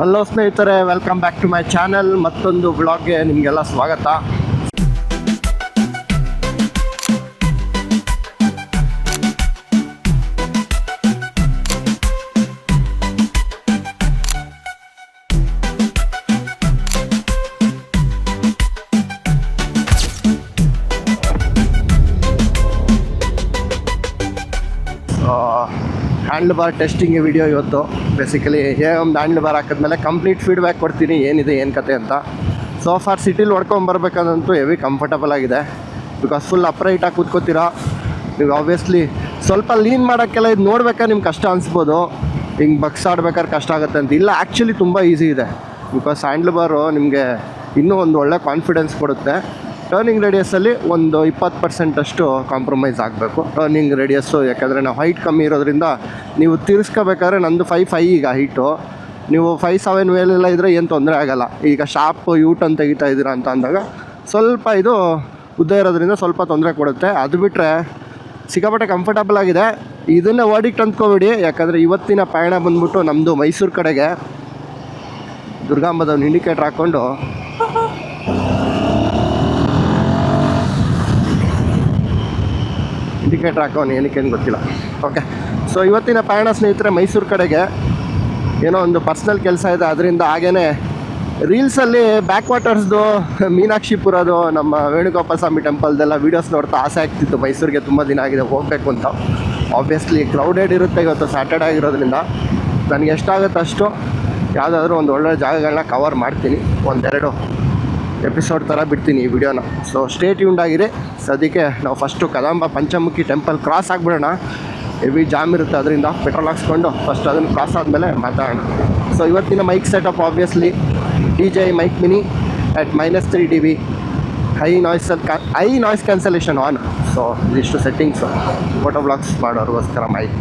Hello ಸ್ನೇಹಿತರೆ welcome back to my channel ಮತ್ತೊಂದು ಬ್ಲಾಗ್ಗೆ ನಿಮಗೆಲ್ಲ ಸ್ವಾಗತ. ಹ್ಯಾಂಡ್ಲ್ ಬಾರ್ ಟೆಸ್ಟಿಂಗ್ ವಿಡಿಯೋ ಇವತ್ತು. ಬೇಸಿಕಲಿ ಹೇಗೆ ಒಂದು ಹ್ಯಾಂಡ್ಲ್ ಬಾರ್ ಹಾಕಿದ್ಮೇಲೆ ಕಂಪ್ಲೀಟ್ ಫೀಡ್ಬ್ಯಾಕ್ ಕೊಡ್ತೀನಿ, ಏನಿದೆ, ಏನು ಕತೆ ಅಂತ. ಸೊ ಫಾರ್ ಸಿಟಿಲಿ ಹೊಡ್ಕೊಂಬರ್ಬೇಕಂತೂ ಹೆವಿ ಕಂಫರ್ಟಬಲ್ ಆಗಿದೆ. ಬಿಕಾಸ್ ಫುಲ್ ಅಪ್ರೈಟಾಗಿ ಕೂತ್ಕೋತೀರಾ? ನೀವು ಆಬ್ವಿಯಸ್ಲಿ ಸ್ವಲ್ಪ ಲೀನ್ ಮಾಡೋಕ್ಕೆಲ್ಲ ಇದು ನೋಡ್ಬೇಕಾದ್ರೆ ನಿಮ್ಗೆ ಕಷ್ಟ ಅನಿಸ್ಬೋದು. ಹಿಂಗೆ ಬಗ್ಸ್ ಆಡ್ಬೇಕಾದ್ರೆ ಕಷ್ಟ ಆಗುತ್ತೆ ಅಂತ. ಇಲ್ಲ ಆ್ಯಕ್ಚುಲಿ ತುಂಬ ಈಸಿ ಇದೆ. ಬಿಕಾಸ್ ಹ್ಯಾಂಡ್ಲ್ ಬಾರು ನಿಮಗೆ ಇನ್ನೂ ಒಂದು ಒಳ್ಳೆ ಕಾನ್ಫಿಡೆನ್ಸ್ ಕೊಡುತ್ತೆ. ಟರ್ನಿಂಗ್ ರೇಡಿಯಸ್ಸಲ್ಲಿ ಒಂದು ಇಪ್ಪತ್ತು ಪರ್ಸೆಂಟಷ್ಟು ಕಾಂಪ್ರಮೈಸ್ ಆಗಬೇಕು. ಟರ್ನಿಂಗ್ ರೇಡಿಯಸ್ಸು ಯಾಕಂದರೆ ನಾವು ಹೈಟ್ ಕಮ್ಮಿ ಇರೋದ್ರಿಂದ ನೀವು ತಿರ್ಸ್ಕೋಬೇಕಾದ್ರೆ ನಂದು ಫೈವ್ ಫೈ ಈಗ ಹೈಟು ನೀವು ಫೈ ಸೆವೆನ್ ಮೇಲೆಲ್ಲ ಇದ್ದರೆ ಏನು ತೊಂದರೆ ಆಗೋಲ್ಲ. ಈಗ ಶಾರ್ಪ್ ಯೂಟನ್ ತೆಗಿತಾ ಇದ್ದೀರಾ ಅಂತ ಅಂದಾಗ ಸ್ವಲ್ಪ ಇದು ಉದ್ದ ಇರೋದ್ರಿಂದ ಸ್ವಲ್ಪ ತೊಂದರೆ ಕೊಡುತ್ತೆ. ಅದು ಬಿಟ್ಟರೆ ಸಿಕ್ಕಾಪಟ್ಟೆ ಕಂಫರ್ಟಬಲ್ ಆಗಿದೆ. ಇದನ್ನೇ ಓಡಿಗೆ ತಂದ್ಕೊಬೇಡಿ. ಯಾಕಂದರೆ ಇವತ್ತಿನ ಪಯಣ ಬಂದ್ಬಿಟ್ಟು ನಮ್ಮದು ಮೈಸೂರು ಕಡೆಗೆ ದುರ್ಗಾಂಬದವ್ನ ಇಂಡಿಕೇಟ್ರ್ ಹಾಕ್ಕೊಂಡು ಇಂಡಿಕೇಟ್ರ್ ಹಾಕೋನು ಏನಕ್ಕೇನು ಗೊತ್ತಿಲ್ಲ. ಓಕೆ ಸೊ ಇವತ್ತಿನ ಪ್ರಯಾಣ ಸ್ನೇಹಿತರೆ, ಮೈಸೂರು ಕಡೆಗೆ ಏನೋ ಒಂದು ಪರ್ಸ್ನಲ್ ಕೆಲಸ ಇದೆ. ಅದರಿಂದ ಹಾಗೇ ರೀಲ್ಸಲ್ಲಿ ಬ್ಯಾಕ್ ವಾಟರ್ಸ್ದು ಮೀನಾಕ್ಷಿಪುರದು, ನಮ್ಮ ವೇಣುಗೋಪಾಲ ಸ್ವಾಮಿ ಟೆಂಪಲ್ದೆಲ್ಲ ವೀಡಿಯೋಸ್ ನೋಡ್ತಾ ಆಸೆ ಆಗ್ತಿತ್ತು. ಮೈಸೂರಿಗೆ ತುಂಬ ದಿನ ಆಗಿದೆ, ಹೋಗಬೇಕು ಅಂತ. ಆಬ್ವಿಯಸ್ಲಿ ಕ್ರೌಡೆಡ್ ಇರುತ್ತೆ ಇವತ್ತು ಸ್ಯಾಟರ್ಡೆ ಆಗಿರೋದ್ರಿಂದ. ನನಗೆ ಎಷ್ಟಾಗುತ್ತೆ ಅಷ್ಟು ಯಾವುದಾದ್ರೂ ಒಂದು ಒಳ್ಳೆ ಜಾಗಗಳನ್ನ ಕವರ್ ಮಾಡ್ತೀನಿ. ಒಂದೆರಡು ಎಪಿಸೋಡ್ ಥರ ಬಿಡ್ತೀನಿ ಈ ವಿಡಿಯೋನ. ಸೊ ಸ್ಟೇಟ್ ಟ್ಯೂನ್ಡ್ ಸೊ ಅದಕ್ಕೆ ನಾವು first Kadamba Panchamukhi temple cross ಆಗಿಬಿಡೋಣ. Heavy jam ಇರುತ್ತೆ ಅದರಿಂದ ಪೆಟ್ರೋಲ್ ಹಾಕ್ಸ್ಕೊಂಡು ಫಸ್ಟ್ ಅದನ್ನು ಕ್ರಾಸ್ ಆದಮೇಲೆ ಮಾತಾಡೋಣ. ಸೊ ಇವತ್ತಿನ mic setup obviously D J mic mini at minus three D B high noise high noise cancellation on so ಇದಿಷ್ಟು ಸೆಟ್ಟಿಂಗ್ಸು ಫೋಟೋ ಬ್ಲಾಗ್ಸ್ ಮಾಡೋರಿಗೋಸ್ಕರ mic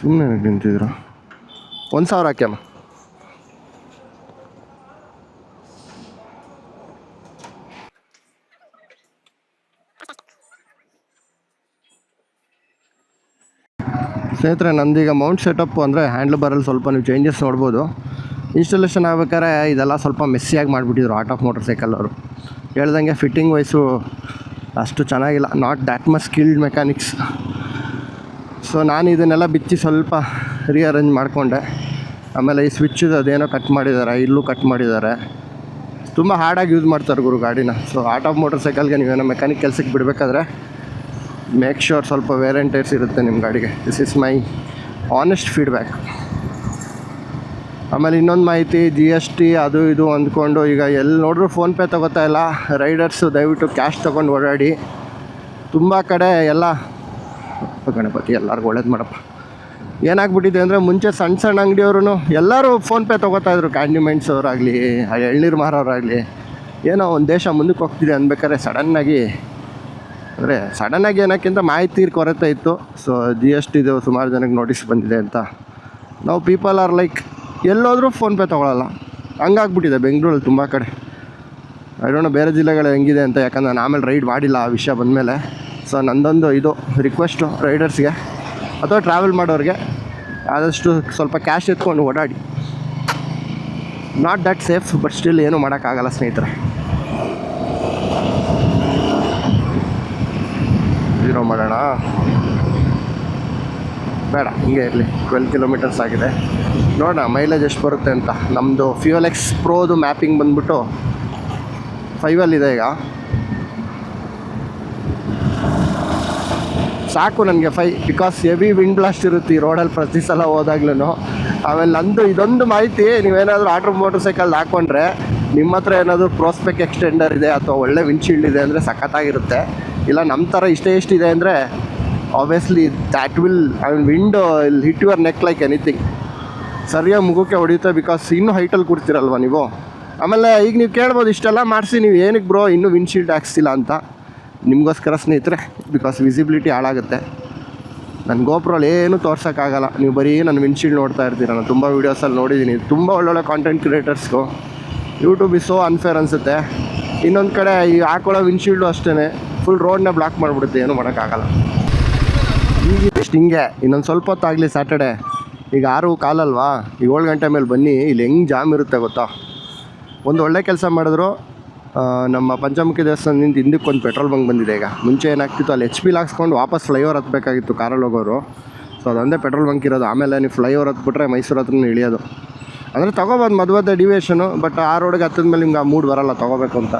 ಸುಮ್ಮನೆ ನಿಂತಿದ್ರು ಒಂದು ಸಾವಿರ ಹಾಕ್ಯಮ್ಮ ಸ್ನೇಹಿತರೆ, ನಂದೀಗ ಮೌಂಟ್ ಸೆಟಪ್ ಅಂದರೆ ಹ್ಯಾಂಡ್ಲ್ ಬಾರಲ್ಲಿ ಸ್ವಲ್ಪ ನೀವು ಚೇಂಜಸ್ ನೋಡ್ಬೋದು. ಇನ್ಸ್ಟಾಲೇಷನ್ ಆಗ್ಬೇಕಾದ್ರೆ ಇದೆಲ್ಲ ಸ್ವಲ್ಪ ಮೆಸ್ಸಿಯಾಗಿ ಮಾಡಿಬಿಟ್ಟಿದ್ರು ಆಟ್ ಆಫ್ ಮೋಟರ್ ಸೈಕಲ್ ಅವರು. ಹೇಳ್ದಂಗೆ ಫಿಟ್ಟಿಂಗ್ ವೈಸು ಅಷ್ಟು ಚೆನ್ನಾಗಿಲ್ಲ not that much skilled mechanics so ನಾನು ಇದನ್ನೆಲ್ಲ ಬಿಚ್ಚಿ ಸ್ವಲ್ಪ ರೀಅರೇಂಜ್ ಮಾಡಿಕೊಂಡೆ. ಆಮೇಲೆ ಈ ಸ್ವಿಚ್ ಅದೇನೋ ಕಟ್ ಮಾಡಿದ್ದಾರೆ, ಇಲ್ಲೂ ಕಟ್ ಮಾಡಿದ್ದಾರೆ. ತುಂಬ ಹಾರ್ಡಾಗಿ ಯೂಸ್ ಮಾಡ್ತಾರೆ ಗುರು ಗಾಡಿನ. ಸೊ ಆಟ್ ಆಫ್ ಮೋಟರ್ ಸೈಕಲ್ಗೆ ನೀವೇನೋ ಮೆಕ್ಯಾನಿಕ್ ಕೆಲಸಕ್ಕೆ ಬಿಡಬೇಕಾದ್ರೆ ಮೇಕ್ ಶ್ಯೂರ್ ಸ್ವಲ್ಪ ವೇರೆಂಟೇರ್ಸ್ ಇರುತ್ತೆ ನಿಮ್ಮ ಗಾಡಿಗೆ. This is my honest feedback ಆಮೇಲೆ ಇನ್ನೊಂದು ಮಾಹಿತಿ ಜಿ ಎಸ್ ಟಿ ಅದು ಇದು ಅಂದ್ಕೊಂಡು ಈಗ ಎಲ್ಲಿ ನೋಡಿದ್ರು ಫೋನ್ಪೇ ತೊಗೋತಾ ಇಲ್ಲ ರೈಡರ್ಸು ದಯವಿಟ್ಟು ಕ್ಯಾಶ್ ತೊಗೊಂಡು ಓಡಾಡಿ. ತುಂಬ ಕಡೆ ಎಲ್ಲ ಗಣಪತಿ, ಎಲ್ಲರಿಗೂ ಒಳ್ಳೇದು ಮಾಡಪ್ಪ. ಏನಾಗ್ಬಿಟ್ಟಿದೆ ಅಂದರೆ ಮುಂಚೆ ಸಣ್ಣ ಸಣ್ಣ ಅಂಗಡಿಯವ್ರು ಎಲ್ಲರೂ ಫೋನ್ಪೇ ತೊಗೋತಾ ಇದ್ರು. ಕ್ಯಾಂಡಿಮೆಂಟ್ಸ್ ಅವರಾಗಲಿ, ಎಳ್ನೀರು ಮಾರೋರಾಗಲಿ. ಏನೋ ಒಂದು ದೇಶ ಮುಂದಕ್ಕೆ ಹೋಗ್ತಿದೆ ಅನ್ಬೇಕಾದ್ರೆ ಸಡನ್ನಾಗಿ ಅಂದರೆ ಸಡನ್ನಾಗಿ ಏನಕ್ಕಿಂತ ಮಾಹಿತಿ ಕೊರತೆ ಇತ್ತು. ಸೊ ಜಿ ಎಸ್ ಟಿದು ಸುಮಾರು ಜನಕ್ಕೆ ನೋಟಿಸ್ ಬಂದಿದೆ ಅಂತ. ನಾವು ಪೀಪಲ್ ಆರ್ ಲೈಕ್ ಎಲ್ಲೋದ್ರೂ ಫೋನ್ಪೇ ತೊಗೊಳಲ್ಲ. ಹಂಗಾಗ್ಬಿಟ್ಟಿದೆ ಬೆಂಗಳೂರಲ್ಲಿ ತುಂಬ ಕಡೆ. ಐಡೋಣ ಬೇರೆ ಜಿಲ್ಲೆಗಳು ಹೆಂಗಿದೆ ಅಂತ, ಯಾಕಂದ್ರೆ ನಾನು ಆಮೇಲೆ ರೈಡ್ ಮಾಡಿಲ್ಲ ಆ ವಿಷಯ ಬಂದಮೇಲೆ. ಸೊ ನಂದೊಂದು ಇದು ರಿಕ್ವೆಸ್ಟು ರೈಡರ್ಸ್ಗೆ ಅಥವಾ ಟ್ರಾವೆಲ್ ಮಾಡೋರಿಗೆ, ಆದಷ್ಟು ಸ್ವಲ್ಪ ಕ್ಯಾಶ್ ಎತ್ಕೊಂಡು ಓಡಾಡಿ. Not that safe but still ಏನೂ ಮಾಡೋಕ್ಕಾಗಲ್ಲ ಸ್ನೇಹಿತರೆ. ಜೀರೋ ಮಾಡೋಣ. ಬೇಡ, ಹಿಂಗೆ ಇರಲಿ. ಟ್ವೆಲ್ ಕಿಲೋಮೀಟರ್ಸ್ ಆಗಿದೆ. ನೋಡೋಣ ಮೈಲೇಜ್ ಎಷ್ಟು ಬರುತ್ತೆ ಅಂತ. ನಮ್ಮದು ಫ್ಯೂಯಲ್ ಎಕ್ಸ್ ಪ್ರೋದು ಮ್ಯಾಪಿಂಗ್ ಬಂದ್ಬಿಟ್ಟು ಫೈವಲ್ಲಿದೆ ಈಗ. ಸಾಕು ನನಗೆ five because heavy wind blast ಇರುತ್ತೆ ಈ ರೋಡಲ್ಲಿ ಪ್ರತಿ ಸಲ ಹೋದಾಗ್ಲೂ ಆಮೇಲೆ ನಂದು ಇದೊಂದು ಮಾಹಿತಿ, ನೀವೇನಾದರೂ ಆಟೋ ಮೋಟರ್ ಸೈಕಲ್ ಹಾಕ್ಕೊಂಡ್ರೆ ನಿಮ್ಮ ಹತ್ರ ಏನಾದರೂ ಪ್ರೋಸ್ಪೆಕ್ ಎಕ್ಸ್ಟೆಂಡರ್ ಇದೆ ಅಥವಾ ಒಳ್ಳೆ ವಿಂಡ್ಶೀಲ್ಡ್ ಇದೆ ಅಂದರೆ ಸಖತ್ತಾಗಿರುತ್ತೆ. ಇಲ್ಲ ನಮ್ಮ ಥರ ಇಷ್ಟೇ ಎಷ್ಟಿದೆ ಅಂದರೆ obviously that will I mean wind will hit your neck like anything ಸರಿಯಾಗಿ ಮುಖಕ್ಕೆ ಹೊಡೆಯುತ್ತೆ ಬಿಕಾಸ್ ಇನ್ನೂ ಹೈಟಲ್ಲಿ ಕೊಡ್ತೀರಲ್ವ ನೀವು? ಆಮೇಲೆ ಈಗ ನೀವು ಕೇಳ್ಬೋದು, ಇಷ್ಟೆಲ್ಲ ಮಾಡಿಸಿ, ನೀವು ಏನಕ್ಕೆ ಬ್ರೋ ಇನ್ನೂ ವಿಂಡ್ಶೀಲ್ಡ್ ಹಾಕ್ಸ್ತಿಲ್ಲ ಅಂತ. ನಿಮಗೋಸ್ಕರ ಸ್ನೇಹಿತರೆ ಬಿಕಾಸ್ ವಿಸಿಬಿಲಿಟಿ ಹಾಳಾಗುತ್ತೆ. ನನ್ನ ಗೋಪ್ರಲ್ಲಿ ಏನೂ ತೋರ್ಸೋಕ್ಕಾಗಲ್ಲ. ನೀವು ಬರೀ ನನ್ನ ವಿಂಡ್ಶೀಲ್ಡ್ ನೋಡ್ತಾ ಇರ್ತೀರ. ನಾನು ತುಂಬ ವೀಡಿಯೋಸಲ್ಲಿ ನೋಡಿದ್ದೀನಿ ತುಂಬ ಒಳ್ಳೊಳ್ಳೆ ಕಾಂಟೆಂಟ್ ಕ್ರಿಯೇಟರ್ಸ್ಗೂ ಯೂಟ್ಯೂಬ್ ಇಸ್ ಸೋ ಅನ್ಫೇರ್ ಅನಿಸುತ್ತೆ. ಇನ್ನೊಂದು ಕಡೆ ಈ ಹಾಕೊಳ್ಳೋ ವಿನ್ಶೀಲ್ಡು ಅಷ್ಟೇ ಫುಲ್ ರೋಡ್ನ ಬ್ಲಾಕ್ ಮಾಡಿಬಿಡುತ್ತೆ, ಏನು ಮಾಡೋಕ್ಕಾಗಲ್ಲ. ಈಗ ಹಿಂಗೆ, ಇನ್ನೊಂದು ಸ್ವಲ್ಪ ಹೊತ್ತಾಗಲಿ ಸ್ಯಾಟರ್ಡೆ ಈಗ ಆರು ಕಾಲಲ್ವಾ? ಈಗ ಏಳು ಗಂಟೆ ಮೇಲೆ ಬನ್ನಿ, ಇಲ್ಲಿ ಹೆಂಗೆ ಜಾಮ್ ಇರುತ್ತೆ ಗೊತ್ತಾ? ಒಂದು ಒಳ್ಳೆ ಕೆಲಸ ಮಾಡಿದ್ರು ನಮ್ಮ ಪಂಚಮುಖಿ ದೇವಸ್ಥಾನದಿಂದ ಹಿಂದಕ್ಕೆ ಒಂದು ಪೆಟ್ರೋಲ್ ಬಂಕ್ ಬಂದಿದೆ ಈಗ. ಮುಂಚೆ ಏನಾಗ್ತಿತ್ತು, ಅಲ್ಲಿ ಎಚ್ ಪಿ ಹಾಕ್ಸ್ಕೊಂಡು ವಾಪಸ್ ಫ್ಲೈಓವರ್ ಹತ್ಬೇಕಾಗಿತ್ತು ಕಾರಲ್ಲಿ ಹೋಗೋರು. ಸೊ ಅದೊಂದೇ ಪೆಟ್ರೋಲ್ ಬಂಕ್ ಇರೋದು. ಆಮೇಲೆ ನೀವು ಫ್ಲೈಓವರ್ ಹತ್ಬಿಟ್ರೆ ಮೈಸೂರು ಹತ್ರನೂ ಇಳಿಯೋದು. ಅಂದರೆ ತೊಗೋಬೋದು ಮದುವೆ ಡಿವಿಯೇಷನು ಬಟ್ ಆ ರೋಡ್ಗೆ ಹತ್ತಿದ ಮೇಲೆ ನಿಮ್ಗೆ ಆ ಮೂಡ್ ಬರಲ್ಲ, ತೊಗೋಬೇಕು ಅಂತ.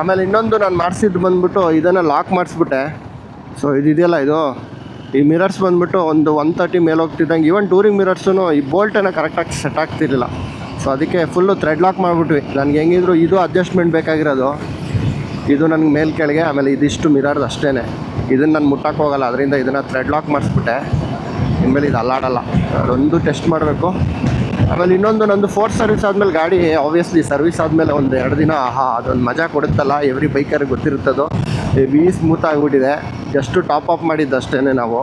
ಆಮೇಲೆ ಇನ್ನೊಂದು ನಾನು ಮಾಡಿಸಿದ್ದು ಬಂದ್ಬಿಟ್ಟು, ಇದನ್ನು ಲಾಕ್ ಮಾಡಿಸ್ಬಿಟ್ಟೆ. ಸೊ ಇದಿದೆಯಲ್ಲ ಇದು? ಈ ಮಿರರ್ಸ್ ಬಂದ್ಬಿಟ್ಟು ಒಂದು ಒನ್ ತರ್ಟಿ ಮೇಲೆ ಹೋಗ್ತಿದ್ದಂಗೆ ಈವನ್ ಟೂರಿಂಗ್ ಮಿರರ್ಸು ಈ ಬೋಲ್ಟನ್ನು ಕರೆಕ್ಟಾಗಿ ಸೆಟ್ ಆಗ್ತಿರಲಿಲ್ಲ. ಸೊ ಅದಕ್ಕೆ ಫುಲ್ಲು ಥ್ರೆಡ್ ಲಾಕ್ ಮಾಡಿಬಿಟ್ವಿ. ನನಗೆ ಹೆಂಗಿದ್ರು ಇದು ಅಡ್ಜಸ್ಟ್ಮೆಂಟ್ ಬೇಕಾಗಿರೋದು. ಇದು ನನಗೆ ಮೇಲ್ ಕೆಳಗೆ, ಆಮೇಲೆ ಇದಿಷ್ಟು ಮಿರರ್ದು ಅಷ್ಟೇ ಇದನ್ನು ನಾನು ಮುಟ್ಟಕ್ಕೆ ಹೋಗಲ್ಲ, ಅದರಿಂದ ಇದನ್ನು ಥ್ರೆಡ್ ಲಾಕ್ ಮಾಡಿಸ್ಬಿಟ್ಟೆ. ಇನ್ಮೇಲೆ ಇದು ಅಲ್ಲಾಡಲ್ಲ. ಅದೊಂದು ಟೆಸ್ಟ್ ಮಾಡಬೇಕು. ಆಮೇಲೆ ಇನ್ನೊಂದು ನಂದು ಫೋರ್ತ್ ಸರ್ವಿಸ್ ಆದಮೇಲೆ ಗಾಡಿ ಆಬ್ವಿಯಸ್ಲಿ ಸರ್ವಿಸ್ ಆದಮೇಲೆ ಒಂದು ಎರಡು ದಿನ, ಆಹಾ, ಅದೊಂದು ಮಜಾ ಕೊಡುತ್ತಲ್ಲ ಎವ್ರಿ ಬೈಕರಿಗೆ ಗೊತ್ತಿರುತ್ತದೋ. ವಿ ಸ್ಮೂತ್ ಆಗಿಬಿಟ್ಟಿದೆ. ಜಸ್ಟು ಟಾಪ್ ಅಪ್ ಮಾಡಿದ್ದಷ್ಟೇ ನಾವು.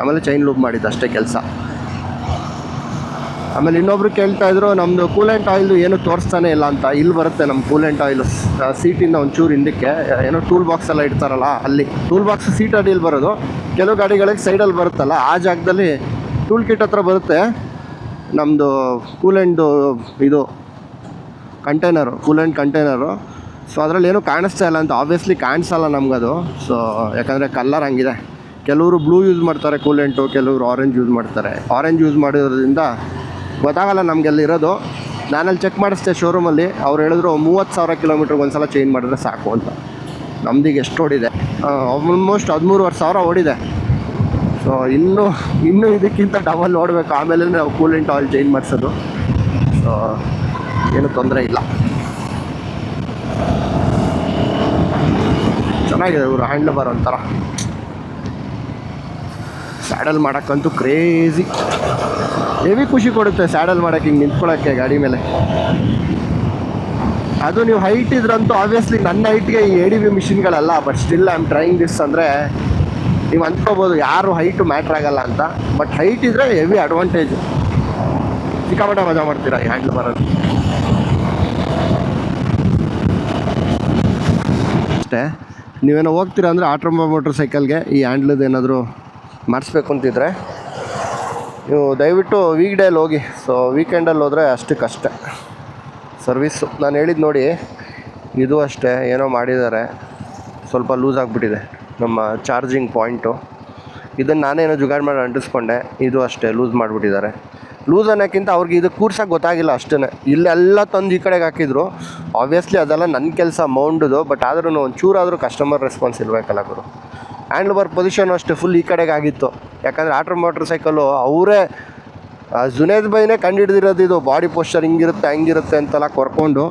ಆಮೇಲೆ ಚೈನ್ ಲೂಪ್ ಮಾಡಿದ್ದು ಅಷ್ಟೇ ಕೆಲಸ. ಆಮೇಲೆ ಇನ್ನೊಬ್ರು ಕೇಳ್ತಾ ಇದ್ರು ನಮ್ಮದು ಕೂಲೆಂಟ್ ಆಯಿಲ್ ಏನು ತೋರಿಸ್ತಾನೆ ಇಲ್ಲ ಅಂತ, ಇಲ್ಲಿ ಬರುತ್ತೆ ನಮ್ಮ ಕೂಲೆಂಟ್ ಆಯಿಲು ಸೀಟಿಂದ ಒಂಚೂರು ಹಿಂದಕ್ಕೆ ಏನೋ ಟೂಲ್ ಬಾಕ್ಸ್ ಎಲ್ಲ ಇಡ್ತಾರಲ್ಲ ಅಲ್ಲಿ. ಟೂಲ್ ಬಾಕ್ಸ್ ಸೀಟ್ ಅಡಿಯಲ್ಲಿ ಬರೋದು. ಕೆಲವು ಗಾಡಿಗಳಿಗೆ ಸೈಡಲ್ಲಿ ಬರುತ್ತಲ್ಲ, ಆ ಜಾಗದಲ್ಲಿ ಟೂಲ್ ಕಿಟ್ ಹತ್ರ ಬರುತ್ತೆ. ನಮ್ಮದು ಕೂಲೆಂಟು ಇದು ಕಂಟೈನರು ಕೂಲೆಂಟ್ ಕಂಟೈನರು ಸೊ ಅದರಲ್ಲಿ ಏನೂ ಕಾಣಿಸ್ತಾ ಇಲ್ಲ ಅಂತ ಆಬ್ವಿಯಸ್ಲಿ ಕಾಣಿಸಲ್ಲ ನಮಗದು. ಸೊ ಯಾಕಂದರೆ ಕಲ್ಲರ್ ಹಂಗಿದೆ. ಕೆಲವರು ಬ್ಲೂ ಯೂಸ್ ಮಾಡ್ತಾರೆ ಕೂಲೆಂಟು ಕೆಲವರು ಆರೆಂಜ್ ಯೂಸ್ ಮಾಡ್ತಾರೆ. ಆರೆಂಜ್ ಯೂಸ್ ಮಾಡಿರೋದ್ರಿಂದ ಗೊತ್ತಾಗಲ್ಲ ನಮಗೆಲ್ಲ ಇರೋದು. ನಾನಲ್ಲಿ ಚೆಕ್ ಮಾಡಿಸ್ದೆ ಶೋರೂಮಲ್ಲಿ ಅವ್ರು ಹೇಳಿದ್ರು ಮೂವತ್ತು ಸಾವಿರ ಕಿಲೋಮೀಟ್ರಿಗೆ ಒಂದು ಸಲ ಚೇಂಜ್ ಮಾಡಿದ್ರೆ ಸಾಕು ಅಂತ. ನಮ್ದೀಗ ಎಷ್ಟು ಓಡಿದೆ? ಆಲ್ಮೋಸ್ಟ್ ಹದಿಮೂರುವರೆ ಸಾವಿರ ಓಡಿದೆ. ಸೊ ಇನ್ನೂ ಇನ್ನೂ ಇದಕ್ಕಿಂತ ಡಬಲ್ ನೋಡಬೇಕು ಆಮೇಲೆ ನಾವು ಕೂಲೆಂಟ್ ಆಯಿಲ್ ಚೇಂಜ್ ಮಾಡಿಸೋದು. ಸೊ ಏನು ತೊಂದರೆ ಇಲ್ಲ. ಚೆನ್ನಾಗಿದೆ ಇವರು ಹ್ಯಾಂಡ್ಲ್ ಬಾರ್ ಒಂಥರ. ಸ್ಯಾಡಲ್ ಮಾಡೋಕ್ಕಂತೂ ಕ್ರೇಜಿ ಹೆವಿ ಖುಷಿ ಕೊಡುತ್ತೆ ಸ್ಯಾಡಲ್ ಮಾಡೋಕ್ಕೆ, ಹಿಂಗೆ ನಿಂತ್ಕೊಳ್ಳೋಕ್ಕೆ ಗಾಡಿ ಮೇಲೆ. ಅದು ನೀವು ಹೈಟ್ ಇದ್ರಂತೂ ಆಬ್ವಿಯಸ್ಲಿ ನನ್ನ ಹೈಟ್ಗೆ ಈ A D B ಮಿಷಿನ್ಗಳಲ್ಲ but still I am trying this ಅಂದರೆ ನೀವು ಅಂದ್ಕೋಬೋದು, ಯಾರು ಹೈಟು ಮ್ಯಾಟ್ರ್ ಆಗಲ್ಲ ಅಂತ. ಬಟ್ ಹೈಟ್ ಇದ್ದರೆ ಹೆವಿ ಅಡ್ವಾಂಟೇಜ್ ಸಿಕ್ಕಾಪಟ್ಟೆ ಮಜಾ ಮಾಡ್ತೀರಾ? ಈ ಹ್ಯಾಂಡ್ಲ್ ಬರೋದು ಅಷ್ಟೇ, ನೀವೇನೋ ಹೋಗ್ತೀರಾ ಅಂದರೆ ಆಟ್ರಮ ಮೋಟ್ರ್ ಸೈಕಲ್ಗೆ ಈ ಹ್ಯಾಂಡ್ಲದ್ದು ಏನಾದರೂ ಮಾಡಿಸ್ಬೇಕು ಅಂತಿದ್ರೆ ನೀವು ದಯವಿಟ್ಟು ವೀಕ್ ಡೇಲಿ ಹೋಗಿ. ಸೊ ವೀಕೆಂಡಲ್ಲಿ ಹೋದರೆ ಕಷ್ಟ. ಸರ್ವಿಸ್ಸು ನಾನು ಹೇಳಿದ್ದು ನೋಡಿ, ಇದು ಅಷ್ಟೇ, ಏನೋ ಮಾಡಿದ್ದಾರೆ. ಸ್ವಲ್ಪ ಲೂಸ್ ಆಗಿಬಿಟ್ಟಿದೆ ನಮ್ಮ ಚಾರ್ಜಿಂಗ್ ಪಾಯಿಂಟು ಇದನ್ನು ನಾನೇನೋ ಜುಗಾಡ್ ಮಾಡಿ ಅಂಟಿಸ್ಕೊಂಡೆ. ಇದು ಅಷ್ಟೇ ಲೂಸ್ ಮಾಡಿಬಿಟ್ಟಿದ್ದಾರೆ. ಲೂಸ್ ಅನ್ನೋಕ್ಕಿಂತ ಅವ್ರಿಗೆ ಇದು ಕೂರ್ಸೋಕೆ ಗೊತ್ತಾಗಿಲ್ಲ ಅಷ್ಟೇ ಇಲ್ಲೆಲ್ಲ ತಂದು ಈ ಕಡೆಗೆ ಹಾಕಿದ್ರು. ಆಬ್ವಿಯಸ್ಲಿ ಅದೆಲ್ಲ ನನ್ನ ಕೆಲಸ ಮೌಂಡದು ಬಟ್ ಆದ್ರೂ ಒಂಚೂರಾದರೂ ಚೂರಾದರೂ ಕಸ್ಟಮರ್ ರೆಸ್ಪಾನ್ಸ್ ಇರಬೇಕಲ್ಲ ಗುರು. ಹ್ಯಾಂಡ್ಲ್ ಬಾರ್ ಪೊಸಿಷನ್ ಅಷ್ಟೇ ಫುಲ್ ಈ ಕಡೆಗೆ ಆಗಿತ್ತು. ಯಾಕಂದರೆ ಆಟೋ ಮೋಟ್ರ್ ಸೈಕಲ್ಲು ಅವರೇ ಜುನೇದ್ ಬೈನೇ ಕಂಡುಹಿಡ್ದಿರೋದು ಇದು. ಬಾಡಿ ಪೋಶ್ಚರ್ ಹಿಂಗಿರುತ್ತೆ, ಹಂಗಿರುತ್ತೆ ಅಂತೆಲ್ಲ ಕೊರ್ಕೊಂಡು.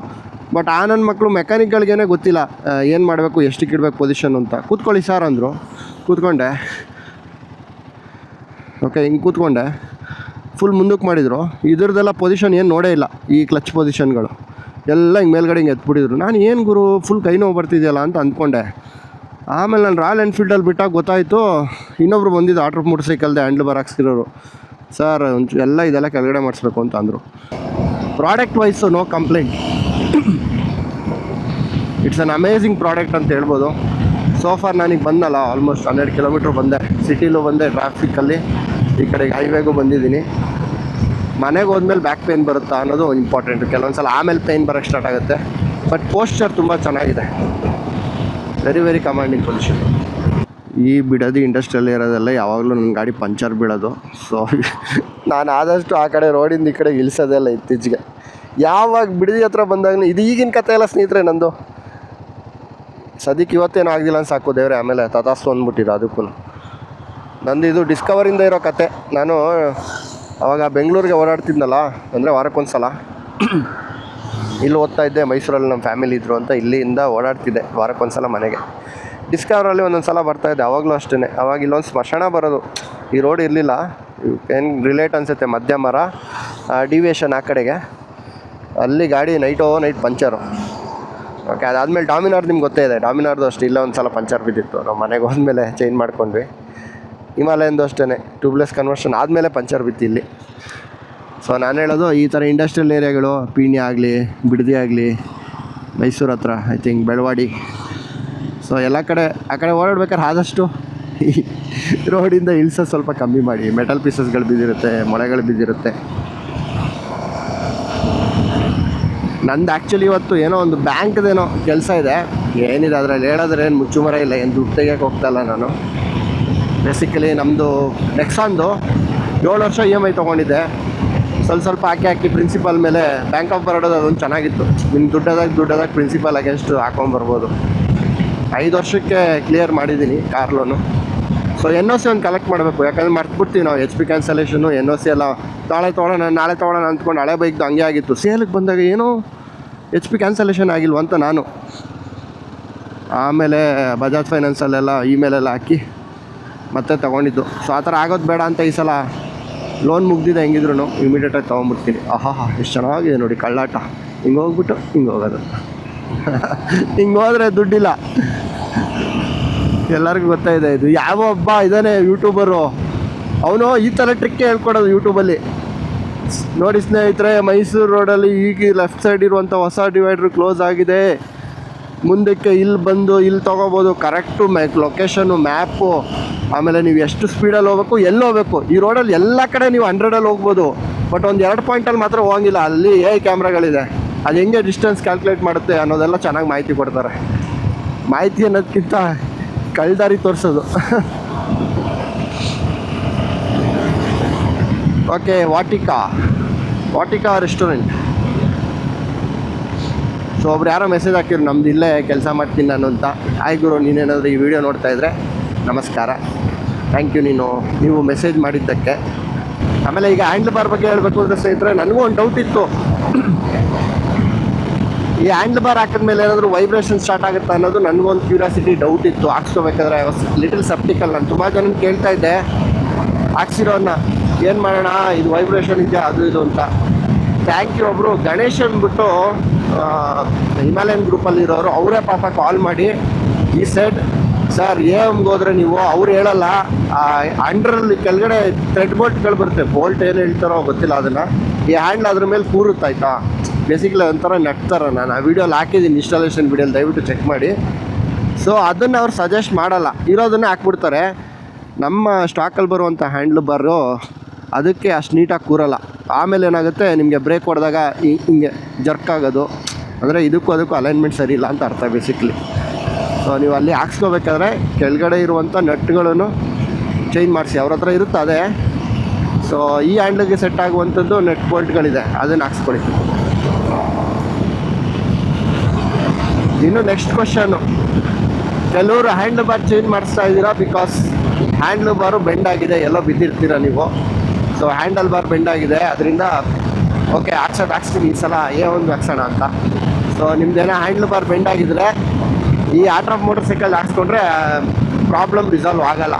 ಬಟ್ ಆ ನನ್ನ ಮಕ್ಕಳು ಮೆಕ್ಯಾನಿಕ್ಗಳಿಗೇನೆ ಗೊತ್ತಿಲ್ಲ. ಏನು ಮಾಡಬೇಕು ಎಷ್ಟಕ್ಕೆ ಇಡಬೇಕು ಪೊಸಿಷನ್ ಅಂತ. ಕೂತ್ಕೊಳ್ಳಿ ಸರ್ ಅಂದರು. ಕೂತ್ಕೊಂಡೆ. ಓಕೆ ಹಿಂಗೆ ಕೂತ್ಕೊಂಡೆ. ಫುಲ್ ಮುಂದಕ್ಕೆ ಮಾಡಿದರು. ಇದ್ರದ್ದೆಲ್ಲ ಪೊಸಿಷನ್ ಏನು ನೋಡೇ ಇಲ್ಲ, ಈ ಕ್ಲಚ್ ಪೊಸಿಷನ್ಗಳು ಎಲ್ಲ ಹಿಂಗೆ ಮೇಲ್ಗಡೆ ಹಿಂಗೆ ಎತ್ಬಿಟ್ಟಿದ್ರು. ನಾನು ಏನು ಗುರು ಫುಲ್ ಕೈ ನೋವು ಬರ್ತಿದೆಯಲ್ಲ ಅಂತ ಅಂದ್ಕೊಂಡೆ. ಆಮೇಲೆ ನಾನು ರಾಯಲ್ ಎನ್ಫೀಲ್ಡಲ್ಲಿ ಬಿಟ್ಟಾಗ ಗೊತ್ತಾಯಿತು, ಇನ್ನೊಬ್ರು ಬಂದಿದ್ದು ಆಟೋ ಮೋಟರ್ ಸೈಕಲ್ದೆ ಹ್ಯಾಂಡ್ಲ್ ಬಾರ್ ಹಾಕ್ಸಿರೋರು ಸರ್ ಎಲ್ಲ ಇದೆಲ್ಲ ಕೆಳಗಡೆ ಮಾಡಿಸ್ಬೇಕು ಅಂತ ಅಂದರು. Product wise no complaint it's an amazing product ಅಂತ ಹೇಳ್ಬೋದು. ಸೋಫಾರ್ ನನಗೆ ಬಂದಲ್ಲ ಆಲ್ಮೋಸ್ಟ್ ಹನ್ನೆರಡು ಕಿಲೋಮೀಟ್ರ್ ಬಂದೆ. ಸಿಟಿಲೂ ಬಂದೆ ಟ್ರಾಫಿಕ್ಕಲ್ಲಿ ಈ ಕಡೆಗೆ ಹೈವೇಗೂ ಬಂದಿದ್ದೀನಿ. ಮನೆಗೆ ಹೋದ್ಮೇಲೆ ಬ್ಯಾಕ್ ಪೇನ್ ಬರುತ್ತಾ ಅನ್ನೋದು ಇಂಪಾರ್ಟೆಂಟ್ ಕೆಲವೊಂದು ಸಲ ಆಮೇಲೆ ಪೇನ್ ಬರೋಕ್ಕೆ ಸ್ಟಾರ್ಟ್ ಆಗುತ್ತೆ. ಬಟ್ ಪೋಸ್ಚರ್ ತುಂಬ ಚೆನ್ನಾಗಿದೆ. ವೆರಿ ವೆರಿ ಕಮಾಂಡಿಂಗ್ ಪೊಸಿಷನ್ ಈ ಬಿಡೋದು ಇಂಡಸ್ಟ್ರಿಯಲ್ ಇರೋದೆಲ್ಲ ಯಾವಾಗಲೂ ನನ್ನ ಗಾಡಿ ಪಂಚರ್ ಬೀಳೋದು ಸೊ ನಾನು ಆದಷ್ಟು ಆ ಕಡೆ ರೋಡಿಂದ ಈ ಕಡೆ ಇಳಿಸೋದೆಲ್ಲ ಇತ್ತೀಚೆಗೆ. ಯಾವಾಗ ಬಿಡದಿ ಹತ್ರ ಬಂದಾಗ ಇದು ಈಗಿನ ಕತೆ ಎಲ್ಲ ಸ್ನೇಹಿತರೆ ನಂದು. ಸದ್ಯಕ್ಕೆ ಇವತ್ತೇನು ಆಗಿಲ್ಲ ಅಂತ ಸಾಕು ದೇವ್ರೆ, ಆಮೇಲೆ ತತಾಸ್ತು ಅಂದ್ಬಿಟ್ಟಿರೋ ಅದಕ್ಕೂ ನಂದು ಇದು ಡಿಸ್ಕವರಿಂದ ಇರೋ ಕತೆ ನಾನು ಅವಾಗ ಬೆಂಗಳೂರಿಗೆ ಓಡಾಡ್ತಿದ್ನಲ್ಲ, ಅಂದರೆ ವಾರಕ್ಕೊಂದು ಸಲ ಇಲ್ಲಿ ಓದ್ತಾ ಇದ್ದೆ, ಮೈಸೂರಲ್ಲಿ ನಮ್ಮ ಫ್ಯಾಮಿಲಿ ಇದ್ದರು ಅಂತ ಇಲ್ಲಿಂದ ಓಡಾಡ್ತಿದ್ದೆ ವಾರಕ್ಕೊಂದು ಸಲ ಮನೆಗೆ ಡಿಸ್ಕವರಲ್ಲಿ ಒಂದೊಂದು ಸಲ ಬರ್ತಾಯಿದ್ದೆ ಅವಾಗಲೂ ಅಷ್ಟೇ ಅವಾಗ ಇಲ್ಲೊಂದು ಸ್ಮಶಾನ ಬರೋದು. ಈ ರೋಡ್ ಇರಲಿಲ್ಲ, ಏನು ರಿಲೇಟ್ ಅನಿಸುತ್ತೆ ಮಧ್ಯಮರ ಡಿವಿಯೇಷನ್ ಆ ಕಡೆಗೆ. ಅಲ್ಲಿ ಗಾಡಿ ನೈಟೋ ನೈಟ್ ಪಂಚರು ಓಕೆ ಅದಾದಮೇಲೆ ಡಾಮಿನಾರ್ ನಿಮ್ಗೆ ಗೊತ್ತೇ ಇದೆ, ಡಾಮಿನಾರ್ದು ಅಷ್ಟು, ಇಲ್ಲ ಒಂದು ಸಲ ಪಂಚರ್ ಬಿದ್ದಿತ್ತು. ನಾವು ಮನೆಗೆ ಹೋದ್ಮೇಲೆ ಚೇಂಜ್ ಮಾಡ್ಕೊಂಡ್ವಿ. ಹಿಮಾಲಯಂದು ಅಷ್ಟೇ ಟ್ಯೂಬ್ಲೆಸ್ ಕನ್ವರ್ಷನ್ ಆದಮೇಲೆ ಪಂಚರ್ ಬಿತ್ತು ಇಲ್ಲಿ. ಸೊ ನಾನು ಹೇಳೋದು ಈ ಥರ ಇಂಡಸ್ಟ್ರಿಯಲ್ ಏರಿಯಾಗಳು ಪೀಣ್ಯ ಆಗಲಿ, ಬಿಡದಿ ಆಗಲಿ, ಮೈಸೂರು ಹತ್ರ ಐ ಥಿಂಕ್ ಬೆಳವಾಡಿ. ಸೊ ಎಲ್ಲ ಕಡೆ, ಆ ಕಡೆ ಓಡಾಡ್ಬೇಕಾದ್ರೆ ಆದಷ್ಟು ರೋಡಿಂದ ಇಳಿಸೋ ಸ್ವಲ್ಪ ಕಮ್ಮಿ ಮಾಡಿ. ಮೆಟಲ್ ಪೀಸಸ್ಗಳು ಬಿದ್ದಿರುತ್ತೆ, ಮೊಳೆಗಳು ಬಿದ್ದಿರುತ್ತೆ. ನಂದು ಆ್ಯಕ್ಚುಲಿ ಇವತ್ತು ಏನೋ ಒಂದು ಬ್ಯಾಂಕ್ದೇನೋ ಕೆಲಸ ಇದೆ. ಏನಿದೆ ಅದರಲ್ಲಿ ಹೇಳಿದ್ರೆ ಏನು ಮುಚ್ಚುಮರ ಇಲ್ಲ, ಏನು ದುಡ್ಡು ತೆಗಿಯೋಕೆ ಹೋಗ್ತಾಯಿಲ್ಲ ನಾನು. ಬೇಸಿಕಲಿ ನಮ್ಮದು ನೆಕ್ಸಾನ್ದು ಏಳು ವರ್ಷ ಇ ಎಂ ಐ ತೊಗೊಂಡಿದ್ದೆ. ಸ್ವಲ್ಪ ಸ್ವಲ್ಪ ಹಾಕಿ ಹಾಕಿ ಪ್ರಿನ್ಸಿಪಲ್ ಮೇಲೆ ಬ್ಯಾಂಕ್ ಆಫ್ ಬರೋಡೋದು ಅದೊಂದು ಚೆನ್ನಾಗಿತ್ತು. ನಿಮ್ಮ ದುಡ್ಡದಾಗ ದುಡ್ಡದಾಗ ಪ್ರಿನ್ಸಿಪಲ್ ಅಗೇನ್ಸ್ಟ್ ಹಾಕೊಂಬರ್ಬೋದು. ಐದು ವರ್ಷಕ್ಕೆ ಕ್ಲಿಯರ್ ಮಾಡಿದ್ದೀನಿ car loan so N O C ಒಂದು ಕಲೆಕ್ಟ್ ಮಾಡಬೇಕು. ಯಾಕಂದ್ರೆ ಮರ್ತ್ಬಿಡ್ತೀವಿ ನಾವು H P cancellation N O C ಎಲ್ಲ ನಾಳೆ ತೊಗೊಳ್ಳೋಣ ನಾಳೆ ತೊಗೊಳ್ಳೋಣ ಅಂದ್ಕೊಂಡು ಹಳೆ ಬೈಕ್ದು ಹಂಗೆ ಆಗಿತ್ತು. ಸೇಲಿಗೆ ಬಂದಾಗ ಏನೋ ಎಚ್ ಪಿ ಕ್ಯಾನ್ಸಲೇಷನ್ ಆಗಿಲ್ವ ಅಂತ ನಾನು. ಆಮೇಲೆ ಬಜಾಜ್ ಫೈನಾನ್ಸಲ್ಲೆಲ್ಲ ಇಮೇಲೆಲ್ಲ ಹಾಕಿ ಮತ್ತೆ ತೊಗೊಂಡಿದ್ದು. ಸೊ ಆ ಥರ ಆಗೋದು ಬೇಡ ಅಂತ ಈ ಸಲ ಲೋನ್ ಮುಗ್ದಿದೆ ಹೆಂಗಿದ್ರು ಇಮಿಡಿಯೇಟಾಗಿ ತೊಗೊಂಬಿಡ್ತೀನಿ. ಆಹಾ ಎಷ್ಟು ಚೆನ್ನಾಗಿದೆ ನೋಡಿ ಕಳ್ಳಾಟ. ಹಿಂಗೆ ಹೋಗ್ಬಿಟ್ಟು ಹಿಂಗೆ ಹೋಗೋದು. ಹಿಂಗೆ ಹೋದರೆ ದುಡ್ಡಿಲ್ಲ. ಎಲ್ಲರಿಗೂ ಗೊತ್ತಾಯಿದೆ ಇದು? ಯಾವ ಹಬ್ಬ? ಇದ್ದಾನೆ ಯೂಟ್ಯೂಬರು ಅವನು ಈ ಥರ ಟ್ರಿಕ್ ಹೇಳ್ಕೊಡೋದು ಯೂಟ್ಯೂಬಲ್ಲಿ ನೋಡಿ ಸ್ನೇಹಿತರೆ, ಮೈಸೂರು ರೋಡಲ್ಲಿ ಈಗ ಲೆಫ್ಟ್ ಸೈಡ್ ಇರುವಂಥ ಹೊಸ ಡಿವೈಡ್ರ್ ಕ್ಲೋಸ್ ಆಗಿದೆ. ಮುಂದಕ್ಕೆ ಇಲ್ಲಿ ಬಂದು ಇಲ್ಲಿ ತೊಗೋಬೋದು. ಕರೆಕ್ಟು ಮ್ಯಾಕ್ ಲೊಕೇಶನು ಮ್ಯಾಪು ಆಮೇಲೆ ನೀವು ಎಷ್ಟು ಸ್ಪೀಡಲ್ಲಿ ಹೋಗ್ಬೇಕು, ಎಲ್ಲಿ ಹೋಗ್ಬೇಕು? ಈ ರೋಡಲ್ಲಿ ಎಲ್ಲ ಕಡೆ ನೀವು ಹಂಡ್ರೆಡಲ್ಲಿ ಹೋಗ್ಬೋದು. ಬಟ್ ಒಂದು ಎರಡು ಪಾಯಿಂಟಲ್ಲಿ ಮಾತ್ರ ಹೋಗಂಗಿಲ್ಲ. ಅಲ್ಲಿ ಏ ಕ್ಯಾಮ್ರಾಗಳಿದೆ ಅದು ಹೆಂಗೆ ಡಿಸ್ಟೆನ್ಸ್ ಕ್ಯಾಲ್ಕುಲೇಟ್ ಮಾಡುತ್ತೆ ಅನ್ನೋದೆಲ್ಲ ಚೆನ್ನಾಗಿ ಮಾಹಿತಿ ಕೊಡ್ತಾರೆ. ಮಾಹಿತಿ ಅನ್ನೋದಕ್ಕಿಂತ ಕಳ್ದಾರಿ ತೋರಿಸೋದು. Okay Vatika Vatika restaurant so ಒಬ್ರು ಯಾರೋ ಮೆಸೇಜ್ ಹಾಕಿದ್ರು, ನಮ್ದು ಇಲ್ಲೇ ಕೆಲಸ ಮಾಡ್ತೀನಿ ನಾನು ಅಂತ. ಆಯ್ ಗುರು, ನೀನೇನಾದರೂ ಈ ವಿಡಿಯೋ ನೋಡ್ತಾ ಇದ್ರೆ? ನಮಸ್ಕಾರ. ಥ್ಯಾಂಕ್ ಯು ನೀನು. ನೀವು ಮೆಸೇಜ್ ಮಾಡಿದ್ದಕ್ಕೆ. ಆಮೇಲೆ ಈಗ ಹ್ಯಾಂಡ್ಲ್ ಬಾರ್ ಬಗ್ಗೆ ಹೇಳಬೇಕು ಅಂದರೆ ಸ್ನೇಹಿತರೆ, ನನಗೂ ಒಂದು ಡೌಟ್ ಇತ್ತು. ಈ ಹ್ಯಾಂಡ್ಲ್ ಬಾರ್ ಹಾಕಿದ್ಮೇಲೆ ಏನಾದರೂ ವೈಬ್ರೇಷನ್ ಸ್ಟಾರ್ಟ್ ಆಗುತ್ತಾ ಅನ್ನೋದು ನನಗೊಂದು ಕ್ಯೂರಿಯಾಸಿಟಿ ಡೌಟ್ ಇತ್ತು. ಹಾಕ್ಸ್ಕೋಬೇಕಾದ್ರೆ ಲಿಟಲ್ ಸಪ್ಟಿಕಲ್ ನಾನು ತುಂಬ ಜನ ಕೇಳ್ತಾ ಇದ್ದೆ. ಹಾಕ್ಸಿರೋನ್ನ ಏನು ಮಾಡೋಣ? ಇದು ವೈಬ್ರೇಷನ್ ಇದೆಯಾ? ಅದು ಇದು ಅಂತ. ಥ್ಯಾಂಕ್ ಯು ಒಬ್ಬರು ಗಣೇಶ್ ಅಂದ್ಬಿಟ್ಟು ಹಿಮಾಲಯನ್ ಗ್ರೂಪಲ್ಲಿ ಇರೋರು, ಅವರೇ ಪಾಪ ಕಾಲ್ ಮಾಡಿ ಈ ಸೈಡ್ ಸರ್ ಎ ಹೋದ್ರೆ ನೀವು, ಅವ್ರು ಹೇಳಲ್ಲ ಅಂಡ್ರಲ್ಲಿ ಕೆಳಗಡೆ ಥ್ರೆಡ್ ಬೋಲ್ಟ್ಗಳು ಬರುತ್ತೆ ಬೋಲ್ಟ್ ಏನು ಹೇಳ್ತಾರೋ ಗೊತ್ತಿಲ್ಲ ಅದನ್ನು, ಈ ಹ್ಯಾಂಡ್ ಅದ್ರ ಮೇಲೆ ಕೂರುತ್ತಾಯ್ತಾ ಬೇಸಿಕಲಿ ಒಂಥರ ನೆಟ್ತಾರೆ ನಾನು, ಆ ವಿಡಿಯೋಲಿ ಹಾಕಿದ್ದೀನಿ ಇನ್ಸ್ಟಾಲೇಷನ್ ವಿಡಿಯೋಲಿ ದಯವಿಟ್ಟು ಚೆಕ್ ಮಾಡಿ. ಸೊ ಅದನ್ನು ಅವ್ರು ಸಜೆಸ್ಟ್ ಮಾಡಲ್ಲ, ಇರೋದನ್ನೇ ಹಾಕ್ಬಿಡ್ತಾರೆ. ನಮ್ಮ ಸ್ಟಾಕಲ್ಲಿ ಬರುವಂಥ ಹ್ಯಾಂಡ್ಲ್ ಬಾರು ಅದಕ್ಕೆ ಅಷ್ಟು ನೀಟಾಗಿ ಕೂರಲ್ಲ. ಆಮೇಲೆ ಏನಾಗುತ್ತೆ, ನಿಮಗೆ ಬ್ರೇಕ್ ಹೊಡೆದಾಗ ಹಿಂಗೆ ಜರ್ಕ್ ಆಗೋದು. ಅಂದರೆ ಇದಕ್ಕೂ ಅದಕ್ಕೂ ಅಲೈನ್ಮೆಂಟ್ ಸರಿ ಇಲ್ಲ ಅಂತ ಅರ್ಥ ಬೇಸಿಕ್ಲಿ ಸೊ ನೀವು ಅಲ್ಲಿ ಹಾಕ್ಸ್ಕೋಬೇಕಾದ್ರೆ ಕೆಳಗಡೆ ಇರುವಂಥ ನಟ್ಗಳನ್ನು ಚೇಂಜ್ ಮಾಡಿಸಿ. ಅವ್ರ ಹತ್ರ ಇರುತ್ತೆ ಅದೇ. ಸೊ ಈ ಹ್ಯಾಂಡ್ಲಿಗೆ ಸೆಟ್ ಆಗುವಂಥದ್ದು ನೆಟ್ ಬೋಲ್ಟ್ಗಳಿದೆ ಅದನ್ನು ಹಾಕ್ಸ್ಕೊಳ್ಳಿ. ಇನ್ನು ನೆಕ್ಸ್ಟ್ ಕ್ವಶನ್ನು ಕೆಲವರು ಹ್ಯಾಂಡ್ಲ್ ಬಾರ್ ಚೇಂಜ್ ಮಾಡಿಸ್ತಾ ಇದ್ದೀರಾ? ಬಿಕಾಸ್ ಹ್ಯಾಂಡ್ಲ್ ಬಾರು ಬೆಂಡ್ ಆಗಿದೆ. ಎಲ್ಲೋ ಬಿದ್ದಿರ್ತೀರ ನೀವು? ಸೊ ಹ್ಯಾಂಡಲ್ ಬಾರ್ ಬೆಂಡ್ ಆಗಿದೆ. ಅದರಿಂದ ಓಕೆ ಹಾಕ್ಸೋದು ಹಾಕ್ಸ್ತೀನಿ ಈ ಸಲ ಏ ಒಂದು ಹಾಕ್ಸೋಣ ಅಂತ. ಸೊ ನಿಮ್ದೇನೋ ಹ್ಯಾಂಡಲ್ ಬಾರ್ ಬೆಂಡ್ ಆಗಿದ್ರೆ, ಈ ಆರ್ಟ್ ಆಫ್ ಮೋಟರ್ ಸೈಕಲ್ ಹಾಕ್ಸ್ಕೊಂಡ್ರೆ ಪ್ರಾಬ್ಲಮ್ ರಿಸಾಲ್ವ್ ಆಗಲ್ಲ.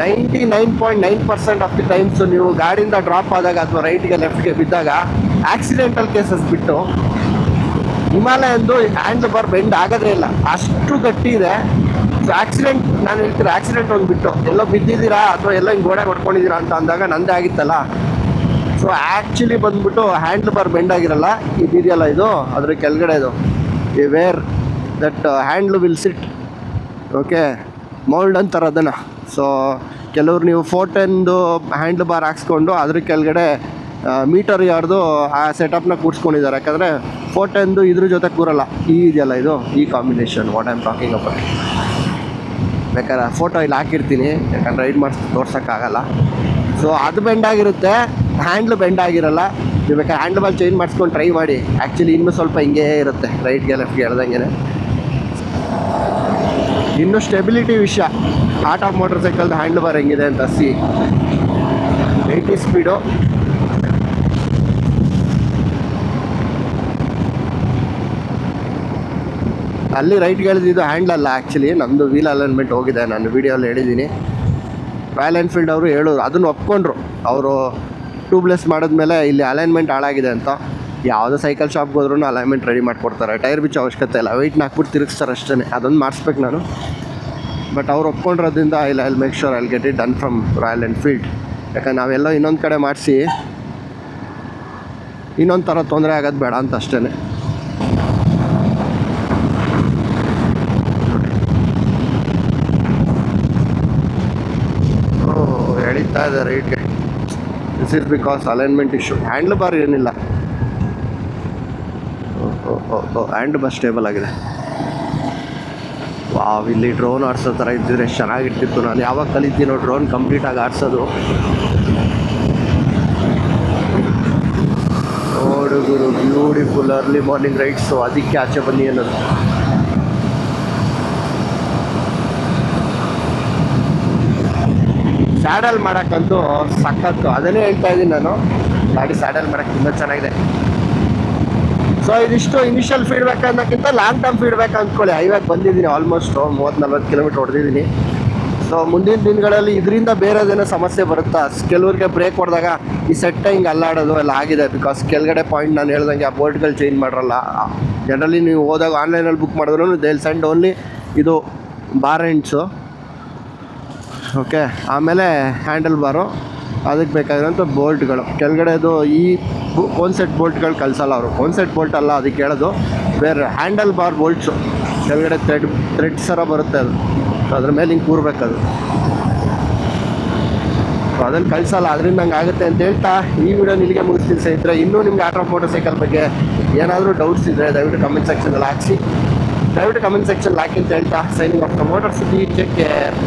Ninety nine point nine percent of the times ನೀವು ಗಾಡಿಯಿಂದ ಡ್ರಾಪ್ ಆದಾಗ ಅಥವಾ ರೈಟ್ಗೆ ಲೆಫ್ಟ್ಗೆ ಬಿದ್ದಾಗ ಆಕ್ಸಿಡೆಂಟಲ್ ಕೇಸಸ್ ಬಿಟ್ಟು ಹಿಮಾಲಯಂದು ಹ್ಯಾಂಡ್ ಬಾರ್ ಬೆಂಡ್ ಆಗೋದೇ ಇಲ್ಲ. ಅಷ್ಟು ಗಟ್ಟಿ ಇದೆ. ಆಕ್ಸಿಡೆಂಟ್ ನಾನು ಹೇಳ್ತೀರಾ ಆಕ್ಸಿಡೆಂಟ್ ಒಂದು ಬಿಟ್ಟು. ಎಲ್ಲೋ ಬಿದ್ದಿದ್ದೀರಾ? ಅಥವಾ ಎಲ್ಲ ಹಿಂಗೆ ಗೋಡೆ ಹೊಡ್ಕೊಂಡಿದ್ದೀರಾ ಅಂತ ಅಂದಾಗ ನಂದೇ ಆಗಿತ್ತಲ್ಲ? ಸೊ ಆ್ಯಕ್ಚುಲಿ ಬಂದ್ಬಿಟ್ಟು ಹ್ಯಾಂಡ್ಲ್ ಬಾರ್ ಬೆಂಡ್ ಆಗಿರಲ್ಲ. ಇದೆಯಲ್ಲ ಇದು, ಅದ್ರ ಕೆಳಗಡೆ ಇದು. ಈ where that handle will sit okay mould ಅಂತಾರೆ ಅದನ್ನು. ಸೊ ಕೆಲವ್ರು ನೀವು ಫೋಟೆಂದು ಹ್ಯಾಂಡ್ಲ್ ಬಾರ್ ಹಾಕ್ಸ್ಕೊಂಡು ಅದ್ರ ಕೆಳಗಡೆ ಮೀಟರ್ ಯಾರ್ದು ಆ ಸೆಟಪ್ನ ಕೂರಿಸ್ಕೊಂಡಿದ್ದಾರೆ. ಯಾಕಂದರೆ ಫೋಟೆಂದು ಇದ್ರ ಜೊತೆ ಕೂರಲ್ಲ. ಈ ಇದೆಯಲ್ಲ ಇದು? ಈ combination what I'm talking about ಬೇಕಾದ್ರೆ ಫೋಟೋ ಇಲ್ಲಿ ಹಾಕಿರ್ತೀನಿ. ಯಾಕಂದ್ರೆ ರೈಡ್ ಮಾಡಿಸ್, ತೋರ್ಸೋಕ್ಕಾಗಲ್ಲ. ಸೊ ಅದು ಬೆಂಡ್ ಆಗಿರುತ್ತೆ. ಹ್ಯಾಂಡ್ಲ್ ಬೆಂಡ್ ಆಗಿರಲ್ಲ. ನೀವು ಬೇಕಾದ್ರೆ ಹ್ಯಾಂಡ್ ಬಾಲ್ ಚೇಂಜ್ ಮಾಡಿಸ್ಕೊಂಡು ಟ್ರೈ ಮಾಡಿ. ಆ್ಯಕ್ಚುಲಿ ಇನ್ನೂ ಸ್ವಲ್ಪ ಹಿಂಗೇ ಇರುತ್ತೆ. ರೈಟ್ಗೆ ಲೆಫ್ಟ್ಗೆ ಹೇಳ್ದಂಗೆ ಇನ್ನು ಸ್ಟೆಬಿಲಿಟಿ ವಿಷಯ. ಆರ್ಟ್ ಆಫ್ ಮೋಟರ್ ಸೈಕಲ್ದು ಹ್ಯಾಂಡ್ ಬಾರ್ ಹೆಂಗಿದೆ ಅಂತ ಸಿ ಏಯ್ಟಿ ಸ್ಪೀಡು ಅಲ್ಲಿ ರೈಟ್ ಇದು ಹ್ಯಾಂಡಲ್ ಅಲ್ಲ ಆ್ಯಕ್ಚುಲಿ ನಮ್ಮದು ವೀಲ್ ಅಲೈನ್ಮೆಂಟ್ ಹೋಗಿದೆ, ನಾನು ವೀಡಿಯೋಲ್ಲಿ ಹೇಳಿದ್ದೀನಿ. ರಾಯಲ್ ಎನ್ಫೀಲ್ಡ್ ಅವರು ಹೇಳೋರು, ಅದನ್ನು ಒಪ್ಕೊಂಡ್ರು. ಅವರು ಟ್ಯೂಬ್ಲೆಸ್ ಮಾಡಿದ್ಮೇಲೆ ಇಲ್ಲಿ ಅಲೈನ್ಮೆಂಟ್ ಹಾಳಾಗಿದೆ ಅಂತ. ಯಾವುದೇ ಸೈಕಲ್ ಶಾಪ್ಗೆ ಹೋದ್ರೂ ಅಲೈನ್ಮೆಂಟ್ ರೆಡಿ ಮಾಡಿಕೊಡ್ತಾರೆ. ಟೈರ್ ಬಿಚ್ಚೋ ಅವಶ್ಯಕತೆ ಇಲ್ಲ. ವೆಯ್ಟ್ನ ಹಾಕ್ಬಿಟ್ಟು ತಿರುಗಿಸ್ತಾರೆ ಅಷ್ಟೇ ಅದೊಂದು ಮಾಡಿಸ್ಬೇಕು ನಾನು. ಬಟ್ ಅವ್ರು ಒಪ್ಕೊಂಡಿರೋದ್ರಿಂದ I I'll make sure I'll get it done from Royal Enfield ಯಾಕಂದ್ರೆ ನಾವೆಲ್ಲ ಇನ್ನೊಂದು ಕಡೆ ಮಾಡಿಸಿ, ಇನ್ನೊಂದು ಥರ ತೊಂದರೆ ಆಗೋದು ಬೇಡ ಅಂತ ಅಷ್ಟೇ ಬಿಡ್ತಾ ಇದೆ ರೈಟ್ಗೆ this is because alignment issue handle bar ಏನಿಲ್ಲ. ಹ್ಯಾಂಡ್ ಬಾರ್ ಸ್ಟೇಬಲ್ ಆಗಿದೆ. ವಾವ್ ಇಲ್ಲಿ ಡ್ರೋನ್ ಆಡ್ಸೋ ಥರ ಇದ್ದಿದ್ರೆ ಚೆನ್ನಾಗಿರ್ತಿತ್ತು. ನಾನು ಯಾವಾಗ ಕಲಿತೀನೋ ಡ್ರೋನ್ ಕಂಪ್ಲೀಟಾಗಿ ಆಡ್ಸೋದು. ನೋಡುಗುರು ಬ್ಯೂಟಿಫುಲ್ ಅರ್ಲಿ ಮಾರ್ನಿಂಗ್ ರೈಡ್ಸು ಅದಕ್ಕೆ ಆಚೆ ಬನ್ನಿ ಅನ್ನೋದು. ಸ್ಯಾಡಲ್ ಮಾಡೋಕ್ಕಂತೂ ಸಖತ್ತು. ಅದನ್ನೇ ಹೇಳ್ತಾ ಇದ್ದೀನಿ ನಾನು. ಗಾಡಿ ಸ್ಯಾಡಲ್ ಮಾಡೋಕ್ಕೆ ತುಂಬ ಚೆನ್ನಾಗಿದೆ. ಸೊ ಇದಿಷ್ಟು ಇನಿಷಿಯಲ್ ಫೀಡ್ಬ್ಯಾಕ್ ಅನ್ನೋಕ್ಕಿಂತ ಲಾಂಗ್ ಟರ್ಮ್ ಫೀಡ್ಬ್ಯಾಕ್ ಅಂದ್ಕೊಳ್ಳಿ. ಹೈವೇಗೆ ಬಂದಿದ್ದೀನಿ ಆಲ್ಮೋಸ್ಟ್ ಮೂವತ್ತು ನಲ್ವತ್ತು ಕಿಲೋಮೀಟರ್ ಹೊಡೆದಿದ್ದೀನಿ. ಸೊ ಮುಂದಿನ ದಿನಗಳಲ್ಲಿ ಇದರಿಂದ ಬೇರೆದೇನೋ ಸಮಸ್ಯೆ ಬರುತ್ತಾ? ಕೆಲವ್ರಿಗೆ ಬ್ರೇಕ್ ಹೊಡೆದಾಗ ಈ ಸೆಟ್ಟ ಹಿಂಗೆ ಅಲ್ಲಾಡೋದು ಎಲ್ಲ ಆಗಿದೆ ಬಿಕಾಸ್ ಕೆಳಗಡೆ ಪಾಯಿಂಟ್ ನಾನು ಹೇಳ್ದಂಗೆ ಆ ಬೋರ್ಡ್ಗಳು ಚೇಂಜ್ ಮಾಡಿರಲ್ಲ. ಜನರಲಿ ನೀವು ಹೋದಾಗ ಆನ್ಲೈನಲ್ಲಿ ಬುಕ್ ಮಾಡಿದ್ರು ದೇಲ್ ಸೆಂಡ್ ಓನ್ಲಿ ಇದು ಬಾರ್ ಎಂಡ್ಸು ಓಕೆ ಆಮೇಲೆ ಹ್ಯಾಂಡಲ್ ಬಾರು ಅದಕ್ಕೆ ಬೇಕಾಗಿರೋಂಥ ಬೋಲ್ಟ್ಗಳು. ಕೆಳಗಡೆದು ಈ ಕೋನ್ಸೆಟ್ ಬೋಲ್ಟ್ಗಳು ಕಳಿಸಲ್ಲ ಅವರು. ಕೋನ್ಸೆಟ್ ಬೋಲ್ಟ್ ಅಲ್ಲ, ಅದಕ್ಕೆ ಹೇಳೋದು, ಬೇರೆ ಹ್ಯಾಂಡಲ್ ಬಾರ್ ಬೋಲ್ಟ್ಸು ಕೆಳಗಡೆ ಥ್ರೆಡ್ ಥ್ರೆಡ್ ಸರ ಬರುತ್ತೆ ಅದು. ಅದ್ರ ಮೇಲೆ ಹಿಂಗೆ ಸೊ ಅದನ್ನು ಕಳಿಸಲ್ಲ, ಅದರಿಂದ ನಂಗೆ ಆಗುತ್ತೆ ಅಂತ ಹೇಳ್ತಾ ಈ ವಿಡಿಯೋ ನಿಮಗೆ ಮುಗಿಸ್ತೀನಿ ಸ್ನೇಹಿತರೆ. ಇನ್ನೂ ನಿಮ್ಗೆ ಆಟೋ ಮೋಟರ್ ಸೈಕಲ್ ಬಗ್ಗೆ ಏನಾದರೂ ಡೌಟ್ಸ್ ಇದ್ದರೆ ದಯವಿಟ್ಟು ಕಮೆಂಟ್ ಸೆಕ್ಷನಲ್ಲಿ ಹಾಕಿಸಿ. ದಯವಿಟ್ಟು ಕಮೆಂಟ್ ಸೆಕ್ಷನ್ ಹಾಕಿ ಅಂತ ಹೇಳ್ತಾ. Signing off the Motor City Care